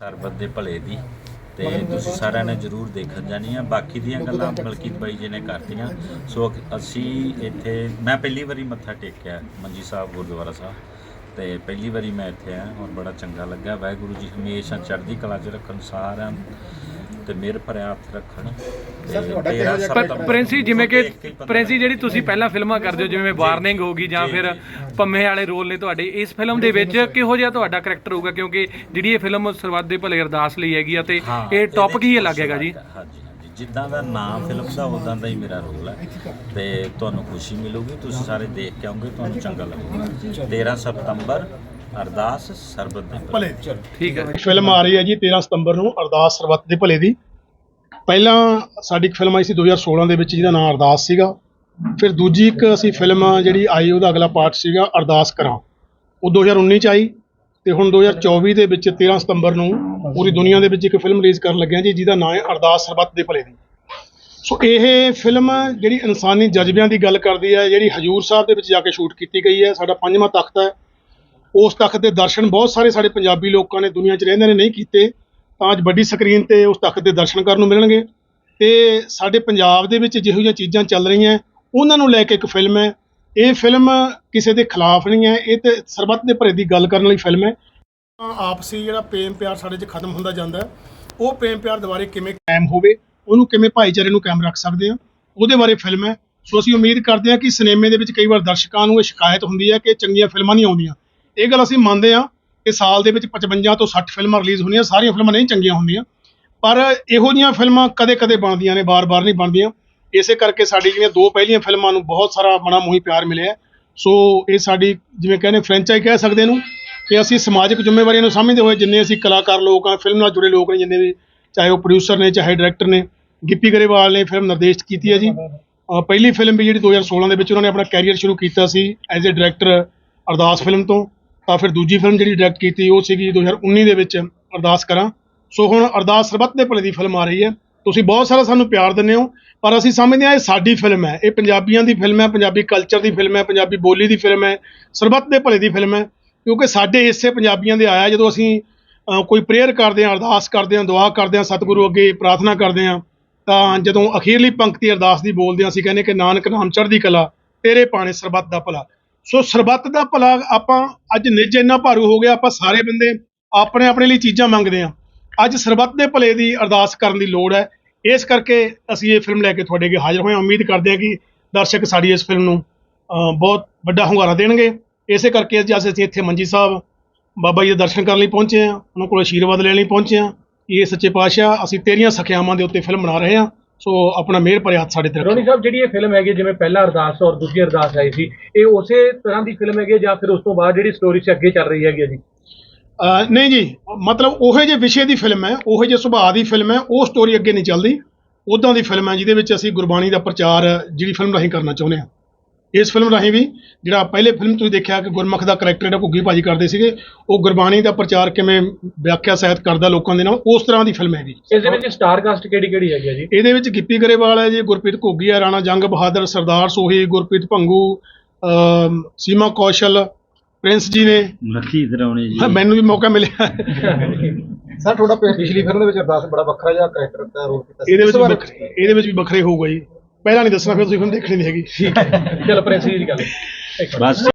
ਸਰਬਤ ਦੇ ਭਲੇ ਦੀ। ਤੇ ਤੁਸੀਂ ਸਾਰਿਆਂ ਨੇ ਜਰੂਰ ਦੇਖਣ ਜਾਣੀ ਆ। ਬਾਕੀ ਦੀਆਂ ਗੱਲਾਂ ਮਲਕੀਤ ਬਾਈ ਜੀ ਨੇ ਕਰਤੀਆਂ। ਸੋ ਅਸੀਂ ਇੱਥੇ ਮੈਂ ਪਹਿਲੀ ਵਾਰੀ ਮੱਥਾ ਟੇਕਿਆ ਮੰਜੀ ਸਾਹਿਬ ਗੁਰਦੁਆਰਾ ਸਾਹਿਬ। ਤੇ ਪਹਿਲੀ ਵਾਰੀ ਮੈਂ ਇੱਥੇ ਆਇਆ ਔਰ ਬੜਾ ਚੰਗਾ ਲੱਗਾ। ਵਾਹਿਗੁਰੂ ਜੀ ਹਮੇਸ਼ਾ ਚੜ੍ਹਦੀ ਕਲਾ 'ਚ ਰੱਖਣ ਸਾਰਿਆਂ ਨੂੰ ਤੇ ਮਿਹਰ ਭਰਿਆ ਹੱਥ ਰੱਖਣ। ਪ੍ਰਿੰਸੀ ਜਿਵੇਂ ਕਿ ਪ੍ਰਿੰਸੀ ਜਿਹੜੀ ਤੁਸੀਂ ਪਹਿਲਾਂ ਫਿਲਮਾਂ ਕਰਦੇ ਹੋ ਜਿਵੇਂ ਵਾਰਨਿੰਗ ਹੋਗੀ ਜਾਂ ਜੀ, ਫਿਰ। ਪੰਮੇ ਵਾਲੇ ਰੋਲ ਨੇ ਤੁਹਾਡੇ ਇਸ ਫਿਲਮ ਦੇ ਵਿੱਚ ਕਿਹੋ ਜਿਹਾ ਤੁਹਾਡਾ ਕਰੈਕਟਰ ਹੋਊਗਾ? ਕਿਉਂਕਿ ਜਿਹੜੀ ਇਹ ਫਿਲਮ ਸਰਬੱਤ ਦੇ ਭਲੇ ਅਰਦਾਸ ਲਈ ਹੈਗੀ ਆ ਤੇ ਇਹ ਟੌਪਿਕ ਹੀ ਹੈਗਾ ਜੀ? ਹਾਂਜੀ ਜਿੱਦਾਂ ਦਾ ਨਾਮ ਫਿਲਮ ਦਾ ਉਦਾਂ ਦਾ ਹੀ ਮੇਰਾ ਰੋਲ ਹੈ। ਤੇ ਤੁਹਾਨੂੰ ਖੁਸ਼ੀ ਮਿਲੂਗੀ ਤੁਸੀਂ ਸਾਰੇ ਦੇਖ ਕੇ ਆਉਂਗੇ ਤੁਹਾਨੂੰ ਚੰਗਾ ਲੱਗੂਗਾ। 13 ਸਤੰਬਰ ਅਰਦਾਸ ਸਰਬਤ ਦੇ ਭਲੇ। ਭਲੇ ਠੀਕ ਹੈ। ਫਿਲਮ ਆ ਰਹੀ ਹੈ ਜੀ 13 ਸਤੰਬਰ ਨੂੰ ਅਰਦਾਸ ਸਰਬੱਤ ਦੇ ਭਲੇ ਦੀ। ਪਹਿਲਾਂ ਸਾਡੀ ਇੱਕ ਫਿਲਮ ਆਈ ਸੀ 2016 ਦੇ ਵਿੱਚ ਜਿਹਦਾ ਨਾਮ ਅਰਦਾਸ ਸੀਗਾ। ਫਿਰ ਦੂਜੀ ਇੱਕ ਅਸੀਂ ਫਿਲਮ ਜਿਹੜੀ ਆਈ ਉਹਦਾ ਅਗਲਾ ਪਾਰਟ ਸੀਗਾ ਅਰਦਾਸ ਕਰਾਂ। ਉਹ 2019 ਚ ਆਈ ਤੇ ਹੁਣ 2024 ਦੇ ਵਿੱਚ 13 ਸਤੰਬਰ ਨੂੰ ਪੂਰੀ ਦੁਨੀਆ ਦੇ ਵਿੱਚ ਇੱਕ ਫਿਲਮ ਰਿਲੀਜ਼ ਕਰਨ ਲੱਗਿਆ ਜੀ ਜਿਹਦਾ ਨਾਮ ਹੈ ਅਰਦਾਸ ਸਰਬੱਤ ਦੇ ਭਲੇ ਦੀ। ਸੋ ਇਹ ਫਿਲਮ ਜਿਹੜੀ ਇਨਸਾਨੀ ਜਜ਼ਬਿਆਂ ਦੀ ਗੱਲ ਕਰਦੀ ਹੈ ਜਿਹੜੀ ਹਜੂਰ ਸਾਹਿਬ ਦੇ ਵਿੱਚ ਜਾ ਕੇ ਸ਼ੂਟ ਕੀਤੀ ਗਈ ਹੈ ਸਾਡਾ ਪੰਜਵਾਂ ਤਖਤ ਹੈ। ਉਸ ਤਖਤ ਦੇ ਦਰਸ਼ਨ ਬਹੁਤ ਸਾਰੇ ਸਾਡੇ ਪੰਜਾਬੀ ਲੋਕਾਂ ਨੇ ਦੁਨੀਆ 'ਚ ਰਹਿੰਦੇ ਨੇ, ਨਹੀਂ ਕੀਤੇ, ਤਾਂ ਅੱਜ ਵੱਡੀ ਸਕਰੀਨ ਤੇ ਉਸ ਤਖਤ ਦੇ ਦਰਸ਼ਨ ਕਰਨ ਨੂੰ ਮਿਲਣਗੇ। ਤੇ ਸਾਡੇ ਪੰਜਾਬ ਦੇ ਵਿੱਚ ਜਿਹੋ ਜਿਹੀਆਂ ਚੀਜ਼ਾਂ ਚੱਲ ਰਹੀਆਂ, ਉਹਨਾਂ ਨੂੰ ਲੈ ਕੇ ਇੱਕ ਫਿਲਮ ਹੈ। ਇਹ ਫਿਲਮ ਕਿਸੇ ਦੇ ਖਿਲਾਫ ਨਹੀਂ ਹੈ, ਇਹ ਤੇ ਸਰਬੱਤ ਦੇ ਭਰੇ ਦੀ ਗੱਲ ਕਰਨ ਵਾਲੀ ਫਿਲਮ ਹੈ। ਆਪਸੀ ਜਿਹੜਾ ਪ੍ਰੇਮ ਪਿਆਰ ਸਾਡੇ 'ਚ ਖਤਮ ਹੁੰਦਾ ਜਾਂਦਾ ਉਹ ਪ੍ਰੇਮ ਪਿਆਰ ਦੁਬਾਰੇ ਕਿਵੇਂ ਕਾਇਮ ਹੋਵੇ, ਉਹਨੂੰ ਕਿਵੇਂ ਭਾਈਚਾਰੇ ਨੂੰ ਕਾਇਮ ਰੱਖ ਸਕਦੇ ਆ ਉਹਦੇ ਬਾਰੇ ਫਿਲਮ ਹੈ। ਸੋ ਅਸੀਂ ਉਮੀਦ ਕਰਦੇ ਹਾਂ ਕਿ ਸਿਨੇਮੇ ਦੇ ਵਿੱਚ ਕਈ ਵਾਰ ਦਰਸ਼ਕਾਂ ਨੂੰ ਇਹ ਸ਼ਿਕਾਇਤ ਹੁੰਦੀ ਹੈ ਕਿ ਚੰਗੀਆਂ ਫਿਲਮਾਂ ਨਹੀਂ ਆਉਂਦੀਆਂ। ਇਹ ਗੱਲ ਅਸੀਂ ਮੰਨਦੇ ਹਾਂ ਕਿ ਸਾਲ ਦੇ ਵਿੱਚ 55 ਤੋਂ 60 ਫਿਲਮਾਂ ਰਿਲੀਜ਼ ਹੁੰਦੀਆਂ, ਸਾਰੀਆਂ ਫਿਲਮਾਂ ਨਹੀਂ ਚੰਗੀਆਂ ਹੁੰਦੀਆਂ। ਪਰ ਇਹੋ ਜਿਹੀਆਂ ਫਿਲਮਾਂ ਕਦੇ-ਕਦੇ ਬਣਦੀਆਂ ਨੇ ਬਾਰ-ਬਾਰ ਨਹੀਂ ਬਣਦੀਆਂ। ਇਸੇ ਕਰਕੇ ਸਾਡੀ ਜਿਹੜੀਆਂ ਦੋ ਪਹਿਲੀਆਂ ਫਿਲਮਾਂ ਨੂੰ ਬਹੁਤ ਸਾਰਾ ਮਨਾ ਮੋਹੀ ਪਿਆਰ ਮਿਲਿਆ। ਸੋ ਇਹ ਸਾਡੀ ਜਿਵੇਂ ਕਹਿੰਦੇ ਫਰੈਂਚਾਈਜ਼ ਕਹਿ ਸਕਦੇ ਨੂੰ ਕਿ ਅਸੀਂ ਸਮਾਜਿਕ ਜ਼ਿੰਮੇਵਾਰੀਆਂ ਨੂੰ ਸਮਝਦੇ ਹੋਏ ਜਿੰਨੇ ਅਸੀਂ ਕਲਾਕਾਰ ਲੋਕ ਆ ਫਿਲਮ ਨਾਲ ਜੁੜੇ ਲੋਕ ਨੇ ਜਿੰਨੇ ਵੀ, ਚਾਹੇ ਉਹ ਪ੍ਰੋਡਿਊਸਰ ਨੇ, ਚਾਹੇ ਡਾਇਰੈਕਟਰ ਨੇ, ਗਿੱਪੀ ਗਰੇਵਾਲ ਨੇ ਫਿਲਮ ਨਿਰਦੇਸ਼ਿਤ ਕੀਤੀ ਹੈ ਜੀ। ਪਹਿਲੀ ਫਿਲਮ ਵੀ ਜਿਹੜੀ 2016 ਦੇ ਵਿੱਚ ਉਹਨਾਂ ਨੇ ਆਪਣਾ ਕੈਰੀਅਰ ਸ਼ੁਰੂ ਕੀਤਾ ਸੀ as a director Ardaas film ਤੋਂ। ਤਾਂ ਫਿਰ ਦੂਜੀ ਫਿਲਮ ਜਿਹੜੀ ਡਾਇਰੈਕਟ ਕੀਤੀ ਉਹ ਸੀਗੀ 2019 ਦੇ ਵਿੱਚ ਅਰਦਾਸ ਕਰਾਂ। ਸੋ ਹੁਣ ਅਰਦਾਸ ਸਰਬੱਤ ਦੇ ਭਲੇ ਦੀ ਫਿਲਮ ਆ ਰਹੀ ਹੈ। ਤੁਸੀਂ ਬਹੁਤ ਸਾਰਾ ਸਾਨੂੰ ਪਿਆਰ ਦਿੰਦੇ ਹੋ, ਪਰ ਅਸੀਂ ਸਮਝਦੇ ਹਾਂ ਇਹ ਸਾਡੀ ਫਿਲਮ ਹੈ। ਇਹ ਪੰਜਾਬੀਆਂ ਦੀ ਫਿਲਮ ਹੈ, ਪੰਜਾਬੀ ਕਲਚਰ ਦੀ ਫਿਲਮ ਹੈ, ਪੰਜਾਬੀ ਬੋਲੀ ਦੀ ਫਿਲਮ ਹੈ, ਸਰਬੱਤ ਦੇ ਭਲੇ ਦੀ ਫਿਲਮ ਹੈ। ਕਿਉਂਕਿ ਸਾਡੇ ਹਿੱਸੇ ਪੰਜਾਬੀਆਂ ਦੇ ਆਇਆ ਜਦੋਂ ਅਸੀਂ ਕੋਈ ਪ੍ਰੇਅਰ ਕਰਦੇ ਹਾਂ, ਅਰਦਾਸ ਕਰਦੇ ਹਾਂ, ਦੁਆ ਕਰਦੇ ਹਾਂ, ਸਤਿਗੁਰੂ ਅੱਗੇ ਪ੍ਰਾਰਥਨਾ ਕਰਦੇ ਹਾਂ, ਤਾਂ ਜਦੋਂ ਅਖੀਰਲੀ ਪੰਕਤੀ ਅਰਦਾਸ ਦੀ ਬੋਲਦੇ ਹਾਂ, ਅਸੀਂ ਕਹਿੰਦੇ ਕਿ ਨਾਨਕ ਨਾਮ ਚੜ੍ਹਦੀ ਕਲਾ, ਤੇਰੇ ਪਾਣੇ ਸਰਬੱਤ ਦਾ ਭਲਾ। ਸੋ ਸਰਬੱਤ ਦਾ ਭਲਾ ਆਪਾਂ ਅੱਜ ਨਿੱਜ ਇੰਨਾ ਭਾਰੂ ਹੋ ਗਿਆ, ਆਪਾਂ ਸਾਰੇ ਬੰਦੇ ਆਪਣੇ ਆਪਣੇ ਲਈ ਚੀਜ਼ਾਂ ਮੰਗਦੇ ਹਾਂ। ਅੱਜ ਸਰਬੱਤ ਦੇ ਭਲੇ ਦੀ ਅਰਦਾਸ ਕਰਨ ਦੀ ਲੋੜ ਹੈ। ਇਸ ਕਰਕੇ ਅਸੀਂ ਇਹ ਫਿਲਮ ਲੈ ਕੇ ਤੁਹਾਡੇ ਅੱਗੇ ਹਾਜ਼ਰ ਹੋਏ ਹਾਂ। ਉਮੀਦ ਕਰਦੇ ਹਾਂ ਕਿ ਦਰਸ਼ਕ ਸਾਡੀ ਇਸ ਫਿਲਮ ਨੂੰ ਬਹੁਤ ਵੱਡਾ ਹੁੰਗਾਰਾ ਦੇਣਗੇ। ਇਸੇ ਕਰਕੇ ਅੱਜ ਅਸੀਂ ਇੱਥੇ ਮੰਜੀ ਸਾਹਿਬ, ਬਾਬਾ ਜੀ ਦੇ ਦਰਸ਼ਨ ਕਰਨ ਲਈ ਪਹੁੰਚੇ ਹਾਂ। ਉਹਨਾਂ ਕੋਲ ਆਸ਼ੀਰਵਾਦ ਲੈਣ ਲਈ ਪਹੁੰਚੇ ਹਾਂ। ਇਹ ਸੱਚੇ ਪਾਤਸ਼ਾਹ, ਅਸੀਂ ਤੇਰੀਆਂ ਸਖਿਆਵਾਂ ਦੇ ਉੱਤੇ ਫਿਲਮ ਬਣਾ ਰਹੇ ਹਾਂ। ਸੋ ਆਪਣਾ ਮਿਹਰ ਭਰੇ ਹੱਥ ਸਾਡੇ ਤੇ ਰੱਖੋ। ਰੋਨੀ ਸਾਹਿਬ ਜਿਹੜੀ ਇਹ ਫਿਲਮ ਹੈਗੀ ਜਿਵੇਂ ਪਹਿਲਾ ਅਰਦਾਸ ਔਰ ਦੂਜੀ ਅਰਦਾਸ ਆਈ ਸੀ ਇਹ ਉਸੇ ਤਰ੍ਹਾਂ ਦੀ ਫਿਲਮ ਹੈਗੀ ਹੈ ਜਾਂ ਫਿਰ ਉਸ ਤੋਂ ਬਾਅਦ ਜਿਹੜੀ ਸਟੋਰੀ ਸੇ ਅੱਗੇ ਚੱਲ ਰਹੀ ਹੈਗੀ ਹੈ ਜੀ? ਅਹ ਨਹੀਂ ਜੀ ਮਤਲਬ ਉਹੇ ਜਿਹੇ ਵਿਸ਼ੇ ਦੀ ਫਿਲਮ ਹੈ ਉਹੇ ਜਿਹੇ ਸੁਭਾਅ ਦੀ ਫਿਲਮ ਹੈ ਉਹ ਸਟੋਰੀ ਅੱਗੇ ਨਹੀਂ ਚੱਲਦੀ। ਉਦਾਂ ਦੀ ਫਿਲਮ ਹੈ ਜਿਹਦੇ ਵਿੱਚ ਅਸੀਂ ਗੁਰਬਾਣੀ ਦਾ ਪ੍ਰਚਾਰ ਜਿਹੜੀ ਫਿਲਮ ਰਾਹੀਂ ਕਰਨਾ ਚਾਹੁੰਦੇ ਹਾਂ। ਇਸ ਫਿਲਮ ਰਾਹੀਂ ਵੀ ਜਿਹੜਾ ਪਹਿਲੇ ਫਿਲਮ ਤੁਸੀਂ ਦੇਖਿਆ ਕਿ ਗੁਰਮੁਖ ਦਾ ਕਰੈਕਟਰ ਜਿਹੜਾ ਘੁੱਗੀ ਭਾਜੀ ਕਰਦੇ ਸੀਗੇ ਉਹ ਗੁਰਬਾਣੀ ਦਾ ਪ੍ਰਚਾਰ ਕਿਵੇਂ ਵਿਆਖਿਆ ਸਹਿਤ ਕਰਦਾ ਲੋਕਾਂ ਦੇ ਨਾਲ ਉਸ ਤਰ੍ਹਾਂ ਦੀ ਫਿਲਮ ਹੈ ਜੀ ਇਸ ਦੇ ਵਿੱਚ ਸਟਾਰ ਕਾਸਟ ਕਿਹੜੀ ਕਿਹੜੀ ਹੈਗੀ ਹੈ ਜੀ? ਇਹਦੇ ਵਿੱਚ ਗਿੱਪੀ ਗਰੇਵਾਲ ਹੈ ਜੀ ਗੁਰਪ੍ਰੀਤ ਘੁੱਗੀ ਹੈ ਰਾਣਾ ਜੰਗ ਬਹਾਦਰ ਸਰਦਾਰ ਸੋਹੀ ਗੁਰਪ੍ਰੀਤ ਭੰਗੂ ਸੀਮਾ ਕੌਸ਼ਲ ਪ੍ਰਿੰਸ ਜੀ ਨੇ। ਮੱਖੀ ਦਰਾਉਣੇ ਜੀ। ਮੈਨੂੰ ਵੀ ਮੌਕਾ ਮਿਲਿਆ। ਸਰ ਤੁਹਾਡਾ ਪਿਛਲੀ ਫਿਲਮ ਦੇ ਵਿੱਚ ਅਰਦਾਸ ਬੜਾ ਵੱਖਰਾ ਜਿਹਾ ਕਰੈਕਟਰ ਦਾ ਰੋਲ ਕੀਤਾ ਸੀ। ਇਹਦੇ ਵਿੱਚ ਇਹਦੇ ਵਿੱਚ ਵੀ ਵੱਖਰੇ ਹੋਊਗਾ ਜੀ। ਪਹਿਲਾਂ ਨਹੀਂ ਦੱਸਣਾ ਫਿਰ ਤੁਸੀਂ ਫਿਲਮ ਦੇਖਣੀ ਨਹੀਂ ਹੈਗੀ। ਚਲੋ ਪ੍ਰਿੰਸ ਜੀ ਦੀ ਗੱਲ ਬਸ।